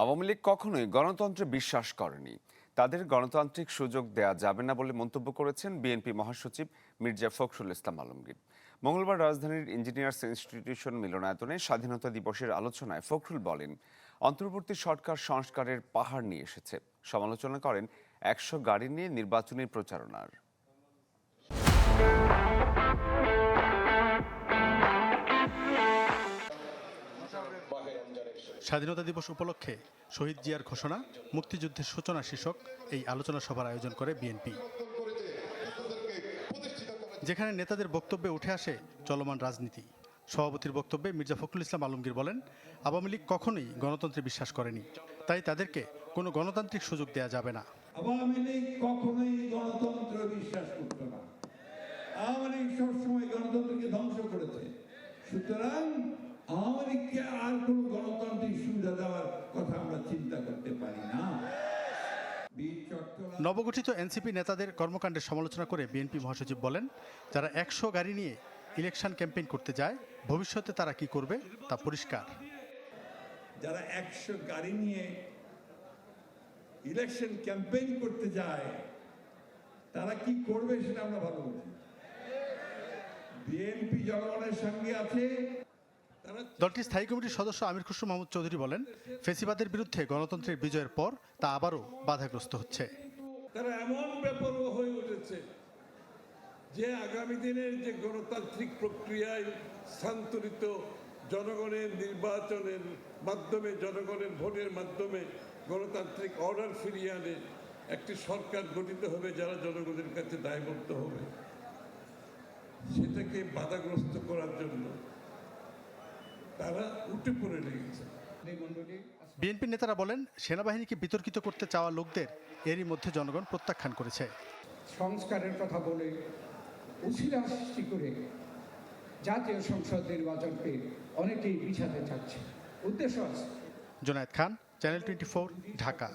আওয়ামী লীগ কখনোই গণতন্ত্রে বিশ্বাস করেনি। তাদের গণতান্ত্রিক সুযোগ দেয়া যাবে না বলে মন্তব্য করেছেন বিএনপি মহাসচিব মির্জা ফখরুল ইসলাম আলমগীর। মঙ্গলবার রাজধানীর ইঞ্জিনিয়ার্স ইনস্টিটিউশন মিলনায়তনে স্বাধীনতা দিবসের আলোচনায় ফখরুল বলেন, অন্তর্বর্তী সরকার সংস্কারের পাহাড় নিয়ে এসেছে। সমালোচনা করেন, একশো গাড়ি নিয়ে নির্বাচনী প্রচারণার। স্বাধীনতা দিবস উপলক্ষে শহীদ জিয়ার ঘোষণা, মুক্তিযুদ্ধের সূচনা শীর্ষক এই আলোচনা সভার আয়োজন করে বিএনপি। যেখানে নেতাদের বক্তব্যে উঠে আসে চলমান রাজনীতি। সভাপতির বক্তব্যে মির্জা ফখরুল ইসলাম আলমগীর বলেন, আওয়ামী লীগ কখনোই গণতন্ত্রে বিশ্বাস করেনি। তাই তাদেরকে কোনো গণতান্ত্রিক সুযোগ দেয়া যাবে না। আওয়ামী লীগ কখনোই গণতন্ত্র বিশ্বাস করত না। আওয়ামী লীগ সবসময় গণতন্ত্রকে ধ্বংস করেছে। সুতরাং আওয়ামী লীগকে আর কোনো গণতান্ত্রিক সুবিধা দেওয়ার কথা আমরা চিন্তা করতে পারি না বীর চট্টগ্রাম নবগঠিত এনসিপি নেতাদের কর্মকাণ্ডের সমালোচনা করে বিএনপি মহাসচিব বলেন যারা একশো গাড়ি নিয়ে ইলেকশন ক্যাম্পেইন করতে যায় ভবিষ্যতে তারা কি করবে তা পরিষ্কার। যারা একশো গাড়ি নিয়ে ইলেকশন ক্যাম্পেইন করতে যায় তারা কি করবে সেটা আমরা ভালো বুঝি বিএনপি জনগণের সঙ্গে আছে। দলটির স্থায়ী কমিটির সদস্য আমির খুসরু মাহমুদ চৌধুরী বলেন ফেসিবাদের বিরুদ্ধে গণতন্ত্রের বিজয়ের পর তা আবারও বাধাগ্রস্ত হচ্ছে। তারা এমন বেপরোয়া হয়ে উঠেছে যে আগামী দিনের যে গণতান্ত্রিক প্রক্রিয়ায় স্থানান্তরিত জনগণের নির্বাচনের মাধ্যমে, জনগণের ভোটের মাধ্যমে গণতান্ত্রিক অর্ডার ফিরিয়ে আনে একটি সরকার গঠিত হবে যারা জনগণের কাছে দায়বদ্ধ হবে। সেটাকে বাধাগ্রস্ত করার জন্য তারা উঠে পড়ে লেগেছে। বিএনপি নেতারা বলেন সেনাবাহিনীকে বিতর্কিত করতে চাওয়া লোকদের এরই মধ্যে জনগণ প্রত্যাখ্যান করেছে। সংস্কারের কথা বলে উশিলা সৃষ্টি করে জাতীয় সংসদ নির্বাচনকে অনেকেই বিছাতে চাচ্ছে। উদ্দেশ্য আছে। Junaid Khan channel twenty Dhaka.